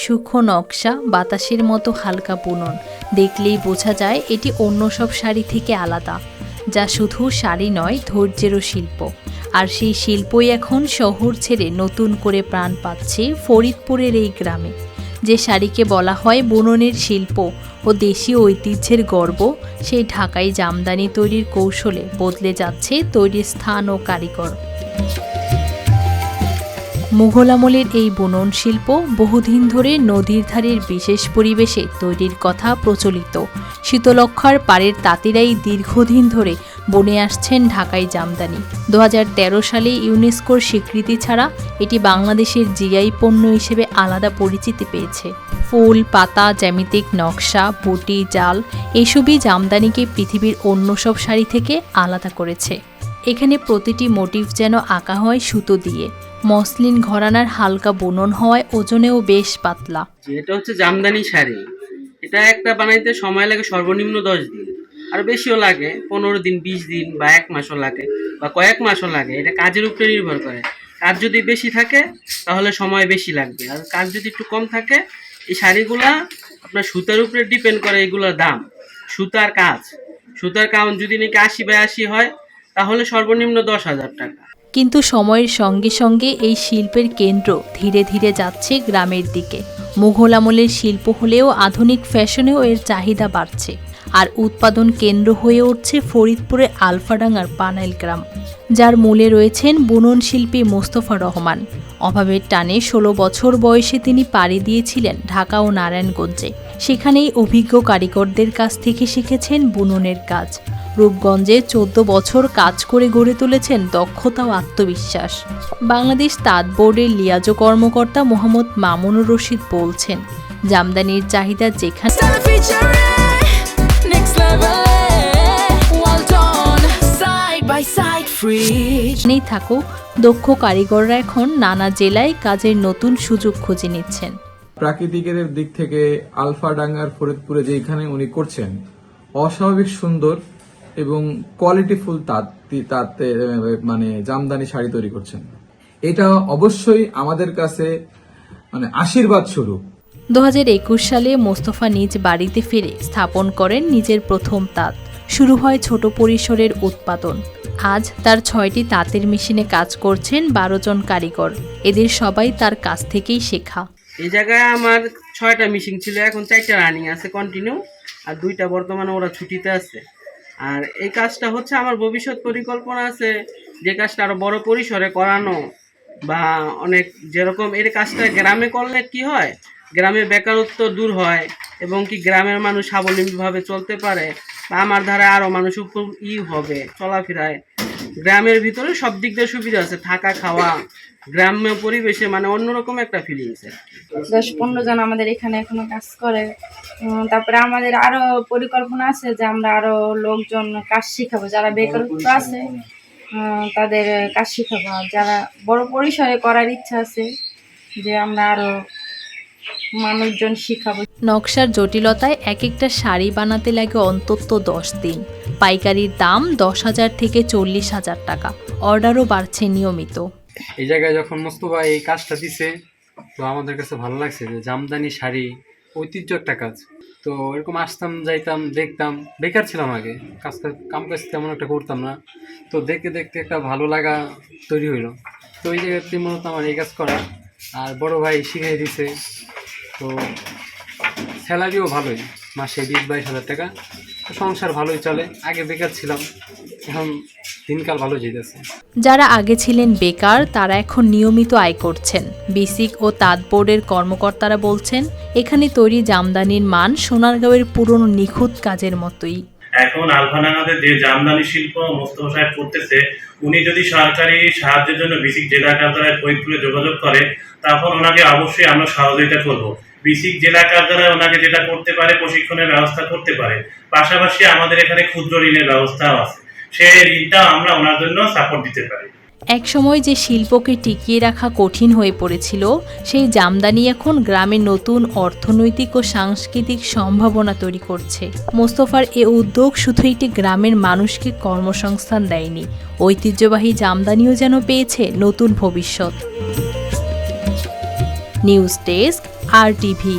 সূক্ষ্ম নকশা, বাতাসের মতো হালকা বুনন। দেখলেই বোঝা যায় এটি অন্য সব শাড়ি থেকে আলাদা, যা শুধু শাড়ি নয়, ধৈর্যেরও শিল্প। আর সেই শিল্পই এখন শহর ছেড়ে নতুন করে প্রাণ পাচ্ছে ফরিদপুরের এই গ্রামে, যে শাড়িকে বলা হয় বুননের শিল্প ও দেশীয় ঐতিহ্যের গর্ব, সেই ঢাকাই জামদানি তৈরির কৌশলে বদলে যাচ্ছে তৈরির স্থান ও কারিগর। মুঘল আমলের এই বুনন শিল্প বহুদিন ধরে নদীর ধারের বিশেষ পরিবেশে তৈরির কথা প্রচলিত। শীতলক্ষার পাড়ের তাঁতিরাই দীর্ঘদিন ধরে বনে আসছেন ঢাকাই জামদানি। দু হাজার তেরো সালে ইউনেস্কোর স্বীকৃতি ছাড়া এটি বাংলাদেশের জিআই পণ্য হিসেবে আলাদা পরিচিতি পেয়েছে। ফুল, পাতা, জ্যামিতিক নকশা, বুটি, জাল এসবই জামদানিকে পৃথিবীর অন্য সব শাড়ি থেকে আলাদা করেছে। এখানে প্রতিটি মোটিভ যেন আঁকা হয় সুতো দিয়ে। মসলিন ঘরানার হালকা বুনন হওয়ায় ওজনেও বেশ পাতলা। এটা হচ্ছে জামদানি শাড়ি। এটা একটা বানাইতে সময় লাগে সর্বনিম্ন দশ দিন। আর বেশিও লাগে, পনেরো দিন, বিশ দিন বা এক মাসও লাগে বা কয়েক মাসও লাগে। এটা কাজের উপরে নির্ভর করে। কাজ যদি বেশি থাকে, তাহলে সময় বেশি লাগবে। আর কাজ যদি একটু কম থাকে, এই শাড়িগুলা আপনার সুতার উপরে ডিপেন্ড করে এগুলোর দাম। সুতার কাজ। সুতার কাউন্ট যদি নাকি আশি বাই আশি হয়, তাহলে সর্বনিম্ন দশ হাজার টাকা। কিন্তু সময়ের সঙ্গে সঙ্গে এই শিল্পের কেন্দ্র ধীরে ধীরে যাচ্ছে গ্রামের দিকে। মুঘল আমলের শিল্প হলেও আধুনিক ফ্যাশনেও এর চাহিদা বাড়ছে। আর উৎপাদন কেন্দ্র হয়ে উঠছে ফরিদপুরের আলফাডাঙ্গার পানাইল গ্রাম, যার মূলে রয়েছেন বুনন শিল্পী মোস্তফা রহমান। অভাবের টানে ষোলো বছর বয়সে তিনি পাড়ি দিয়েছিলেন ঢাকা ও নারায়ণগঞ্জে। সেখানেই অভিজ্ঞ কারিগরদের কাছ থেকে শিখেছেন বুননের কাজ। রূপগঞ্জে চোদ্দ বছর কাজ করে গড়ে তুলেছেন দক্ষতা ও আত্মবিশ্বাস। বাংলাদেশ তাঁত বোর্ডের লিয়াজ কর্মকর্তা মোহাম্মদ মামুনুর রশিদ বলছেন জামদানির চাহিদা যেখানে side, free. নেই থাকুক দক্ষ কারিগররা এখন নানা জেলায় কাজের নতুন সুযোগ খুঁজে নিচ্ছেন। প্রাকৃতিকের দিক থেকে আলফা ডাঙ্গার ফরিদপুরে যেখানে উনি করছেন অস্বাভাবিক সুন্দর এবং কোয়ালিটিফুল তাঁত তাঁতে মানে জামদানি শাড়ি তৈরি করছেন। এটা অবশ্যই আমাদের কাছে মানে আশীর্বাদ স্বরূপ। দু হাজার একুশ সালে মোস্তফা নিজ বাড়িতে ফিরে স্থাপন করেন নিজের প্রথম তাঁত। শুরু হয় ছোট পরিসরের উৎপাদন। আজ তার ছয়টি তাঁতের মেশিনে কাজ করছেন বারো জন কারিগর। এদের সবাই তার কাছ থেকেই শেখা। এই জায়গায় আমার ছয়টা মেশিন ছিল এখন চারটা রানিং আছে কন্টিনিউ আর দুইটা বর্তমানে ওরা ছুটিতে আছে। আর এই কাজটা হচ্ছে আমার ভবিষ্যৎ পরিকল্পনা আছে, যে কাজটা আরও বড় পরিসরে করানো বা অনেক যেরকম এর কাজটা গ্রামে করলে কি হয়? গ্রামে বেকারত্ব দূর হয় এবং কি গ্রামের মানুষ স্বাবলম্বীভাবে চলতে পারে বা আমার ধারা আরও মানুষ ই হবে। চলাফেরায় গ্রামের ভিতরে সব দিক দিয়ে সুবিধা আছে, থাকা, খাওয়া, গ্রাম্য পরিবেশে মানে অন্যরকম একটা ফিলিংস দশ পনেরো জন আমাদের এখানে এখনও কাজ করে। তারপরে আমাদের আরও পরিকল্পনা আছে যে আমরা আরও লোকজন কাজ শিখাবো, যারা বেকারত্ব আছে তাদের কাজ শিখাবো। যারা বড় পরিসরে করার ইচ্ছা আছে যে আমরা আরও মানুষজন শিখাবো। নকশার জটিলতায় এক একটা শাড়ি বানাতে লাগে অন্তত দশ দিন। পাইকারির দাম দশ হাজার থেকে চল্লিশ হাজার টাকা। অর্ডারও বাড়ছে নিয়মিত। এই জায়গায় যখন মোস্তফা এই কাজটা দিছে তো আমাদের কাছে ভালো লাগছে যে জামদানি শাড়ি ঐতিহ্য একটা কাজ। তো এরকম আসতাম যাইতাম দেখতাম। বেকার ছিলাম আগে। কাজ কাজ- কাম কাজ তেমন একটা করতাম না। তো দেখতে দেখতে একটা ভালো লাগা তৈরি হইল। তো এই জায়গাতে মূলত আমার এই কাজ করা। আর বড় ভাই শিখিয়ে দিছে তো স্যালারিও ভালোই মাসে বিশ বাইশ হাজার টাকা। সংসার ভালোই চলে আগে বেকার ছিলাম এখন দিনকাল ভালো যেতেছে যারা আগে ছিলেন বেকার তারা এখন নিয়মিত আয় করছেন। বিসিক ও তাঁত বোর্ডের কর্মকর্তারা বলছেন এখানে তৈরি জামদানির মান সোনারগাঁওয়ের পুরনো নিখুঁত কাজের মতোই। এখন আলফানাগাদের যে জামদানি শিল্প মোস্তফা সাহেব করতেছে উনি যদি সরকারি সাহায্যের জন্য বিসিক জেলা কার্যালয়ে ফরিদপুরে যোগাযোগ করে, তখন ওনাকে অবশ্যই আমরা সহযোগিতা করব। বিসিক জেলা কার্যালয়ে ওনাকে যেটা করতে পারে, প্রশিক্ষণের ব্যবস্থা করতে পারে। পাশাপাশি আমাদের এখানে ক্ষুদ্র ঋণের ব্যবস্থাও আছে। সেই ঋণটা আমরা ওনার জন্য সাপোর্ট দিতে পারি। একসময় যে শিল্পকে টিকিয়ে রাখা কঠিন হয়ে পড়েছিল, সেই জামদানি এখন গ্রামে নতুন অর্থনৈতিক ও সাংস্কৃতিক সম্ভাবনা তৈরি করছে। মোস্তফার এ উদ্যোগ শুধু একটি গ্রামের মানুষকে কর্মসংস্থান দেয়নি, ঐতিহ্যবাহী জামদানিও যেন পেয়েছে নতুন ভবিষ্যৎ। News desk, R TV.